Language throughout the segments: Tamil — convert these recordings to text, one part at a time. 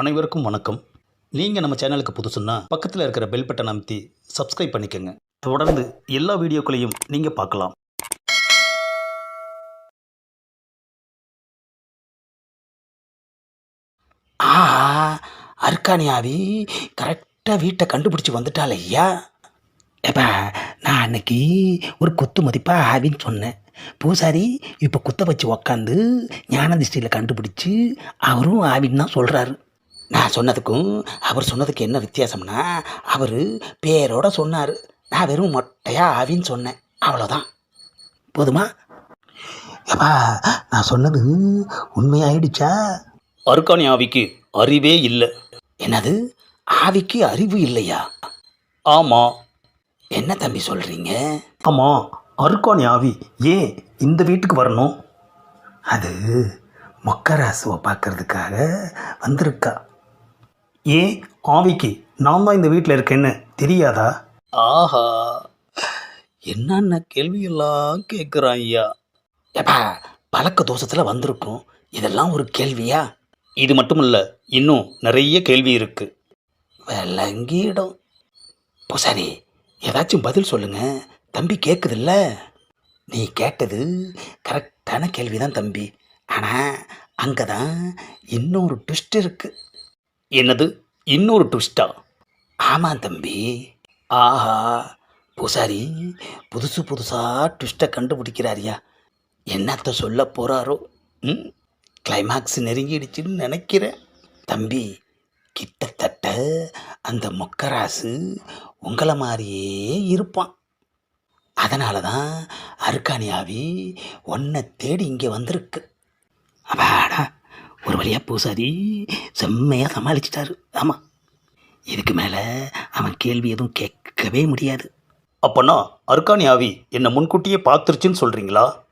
அனைவருக்கும் வணக்கம். நீங்கள் நம்ம சேனலுக்கு புதுசுன்னா பக்கத்தில் இருக்கிற பெல் பட்டன் அமைத்தி சப்ஸ்கிரைப் பண்ணிக்கோங்க. தொடர்ந்து எல்லா வீடியோக்களையும் நீங்கள் பார்க்கலாம். ஆஹா அர்க்கானியாவி கரெக்டாக வீட்டை கண்டுபிடிச்சி வந்துட்டாள் ஐயா. ஏப்பா நான் அன்னைக்கு ஒரு குத்து மதிப்பாக ஆவின்னு சொன்னேன். பூசாரி இப்போ குத்த வச்சு உக்காந்து ஞான திருஷ்டியில் கண்டுபிடிச்சி அவரும் ஆவின்னு தான் சொல்கிறாரு நான் சொன்னதுக்கும் அவர் சொன்னதுக்கு என்ன வித்தியாசம்னா அவர் பேரோட சொன்னார். நான் வெறும் மொட்டையாக ஆவின்னு சொன்னேன். அவ்வளோதான் போதுமா? ஏப்பா நான் சொன்னது உண்மையாயிடுச்சா? அருக்காணி ஆவிக்கு அறிவே இல்லை. என்னது? ஆவிக்கு அறிவு இல்லையா? ஆமாம் என்ன தம்பி சொல்கிறீங்க ஆமாம் அருக்காணி ஆவி ஏன் இந்த வீட்டுக்கு வரணும்? அது மொக்கராசுவை பார்க்கறதுக்காக வந்திருக்கா. ஏன் ஆவிக்கு நான் தான் இந்த வீட்டில் இருக்கேன்னு தெரியாதா? ஆஹா என்னென்ன கேள்வியெல்லாம் கேட்குறான் ஐயா? ஏப்பா பழக்க தோஷத்தில் வந்திருக்கும். இதெல்லாம் ஒரு கேள்வியா? இது மட்டும் இல்லை இன்னும் நிறைய கேள்வி இருக்கு. விளங்கிடும். பூசாரி ஏதாச்சும் பதில் சொல்லுங்க. தம்பி கேட்குதுல்ல நீ கேட்டது கரெக்டான கேள்வி தான் தம்பி. ஆனால் அங்கே தான் இன்னொரு ட்விஸ்ட் இருக்குது என்னது? இன்னொரு ட்விஸ்டா ஆமாம் தம்பி. ஆஹா பூசாரி புதுசு புதுசாக ட்விஸ்ட்டை கண்டுபிடிக்கிறாரியா. என்னத்த சொல்ல போகிறாரோ ம்? கிளைமாக்ஸ் நெருங்கிடுச்சுன்னு நினைக்கிறேன். தம்பி கிட்டத்தட்ட அந்த மொக்கராசு உங்களை மாதிரியே இருப்பான். அதனால தான் அருக்காணியாவி ஒன்றை தேடி இங்கே வந்திருக்கு. அப்பாடா. ஒரு வழியாக பூசாரி செம்மையாக சமாளிச்சிட்டாரு. ஆமாம் இதுக்கு மேலே அவன் கேள்வி எதுவும் கேட்கவே முடியாது. அப்போனா அருக்காணி ஆவி என்னை முன்கூட்டியே பார்த்துருச்சுன்னு சொல்கிறீங்களா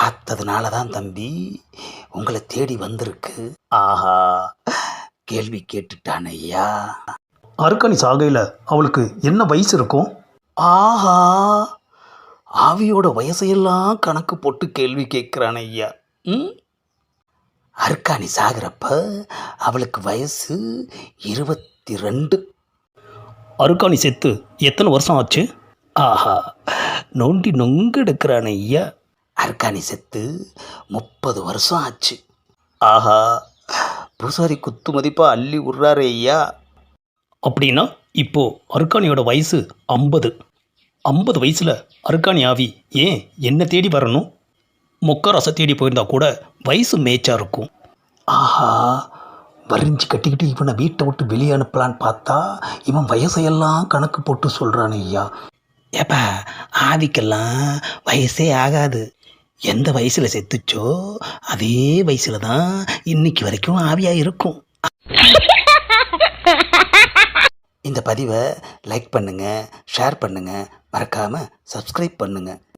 பார்த்ததுனால தான் தம்பி. உங்களை தேடி வந்திருக்கு. ஆஹா. கேள்வி கேட்டுட்டான் ஐயா. அருக்காணி சாகையில் அவளுக்கு என்ன வயசு இருக்கும்? ஆஹா. ஆவியோட வயசையெல்லாம் கணக்கு போட்டு கேள்வி கேட்குறான் ஐயா. ம்? அர்க்காணி சாகிறப்ப அவளுக்கு வயசு இருபத்தி ரெண்டு அருக்காணி செத்து எத்தனை வருஷம் ஆச்சு? ஆஹா நோண்டி நொங்கு எடுக்கிறான் ஐயா. அர்க்காணி செத்து முப்பது வருஷம் ஆச்சு. ஆஹா. பூசாரி குத்து மதிப்பாக அள்ளி விட்றாரு ஐயா. அப்படின்னா இப்போ அருக்காணியோட வயசு ஐம்பது. ஐம்பது வயசில் அருக்காணி ஆவி ஏன் என்ன தேடி வரணும்? மொக்க ரச தேடி போயிருந்தா கூட வயசு மேய்ச்சா இருக்கும். ஆஹா வரிஞ்சு கட்டிக்கிட்டு இவனை வீட்டை விட்டு வெளியே அனுப்பலான்னு பார்த்தா இவன் வயசையெல்லாம் கணக்கு போட்டு சொல்கிறான் ஐயா. ஏப்பா ஆவிக்கெல்லாம் வயசே ஆகாது. எந்த வயசில் செத்துச்சோ அதே வயசில் தான் இன்னைக்கு வரைக்கும் ஆவியாக இருக்கும். இந்த பதிவை லைக் பண்ணுங்கள் ஷேர் பண்ணுங்கள் மறக்காமல் சப்ஸ்கிரைப் பண்ணுங்கள்